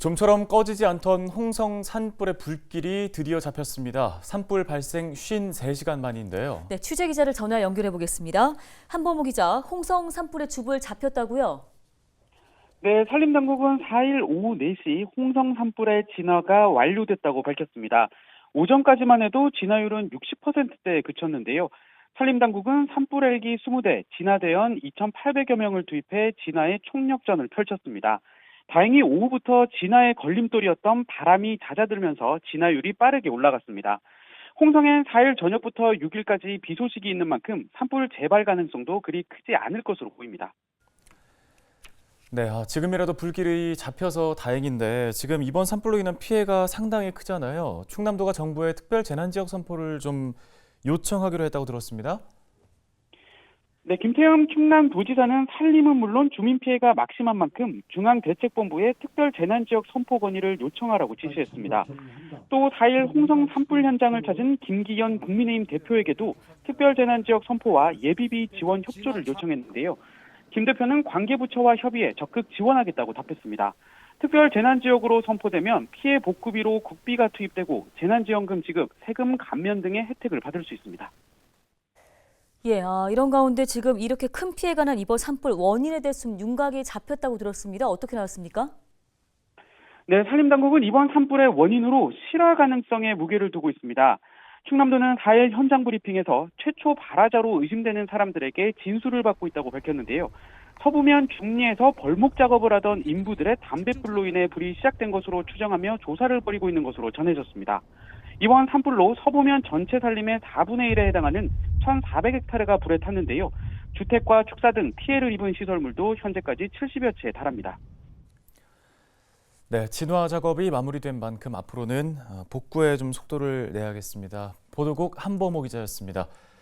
좀처럼 꺼지지 않던 홍성 산불의 불길이 드디어 잡혔습니다. 산불 발생 53시간 만인데요. 네, 취재 기자를 전화 연결해 보겠습니다. 한범호 기자, 홍성 산불의 주불 잡혔다고요? 네, 산림당국은 4일 오후 4시 홍성 산불의 진화가 완료됐다고 밝혔습니다. 오전까지만 해도 진화율은 60%대에 그쳤는데요. 산림당국은 산불 헬기 20대, 진화대원 2,800여 명을 투입해 진화의 총력전을 펼쳤습니다. 다행히 오후부터 진화의 걸림돌이었던 바람이 잦아들면서 진화율이 빠르게 올라갔습니다. 홍성엔 4일 저녁부터 6일까지 비 소식이 있는 만큼 산불 재발 가능성도 그리 크지 않을 것으로 보입니다. 네, 아, 지금이라도 불길이 잡혀서 다행인데 지금 이번 산불로 인한 피해가 상당히 크잖아요. 충남도가 정부에 특별 재난 지역 선포를 좀 요청하기로 했다고 들었습니다. 네, 김태흠 충남 도지사는 산림은 물론 주민 피해가 막심한 만큼 중앙대책본부에 특별 재난지역 선포 건의를 요청하라고 지시했습니다. 또 4일 홍성 산불 현장을 찾은 김기현 국민의힘 대표에게도 특별 재난지역 선포와 예비비 지원 협조를 요청했는데요. 김 대표는 관계부처와 협의해 적극 지원하겠다고 답했습니다. 특별 재난지역으로 선포되면 피해 복구비로 국비가 투입되고 재난지원금 지급, 세금 감면 등의 혜택을 받을 수 있습니다. 예, 아, 이런 가운데 지금 이렇게 큰 피해가 난 이번 산불 원인에 대해서 윤곽이 잡혔다고 들었습니다. 어떻게 나왔습니까? 네, 산림당국은 이번 산불의 원인으로 실화 가능성에 무게를 두고 있습니다. 충남도는 4일 현장 브리핑에서 최초 발화자로 의심되는 사람들에게 진술을 받고 있다고 밝혔는데요. 서부면 중리에서 벌목 작업을 하던 인부들의 담뱃불로 인해 불이 시작된 것으로 추정하며 조사를 벌이고 있는 것으로 전해졌습니다. 이번 산불로 서부면 전체 산림의 4분의 1에 해당하는 1,400헥타르가 불에 탔는데요. 주택과 축사 등 피해를 입은 시설물도 현재까지 70여 채에 달합니다. 네, 진화 작업이 마무리된 만큼 앞으로는 어, 복구에 좀 속도를 내야겠습니다. 보도국 한범호 기자였습니다.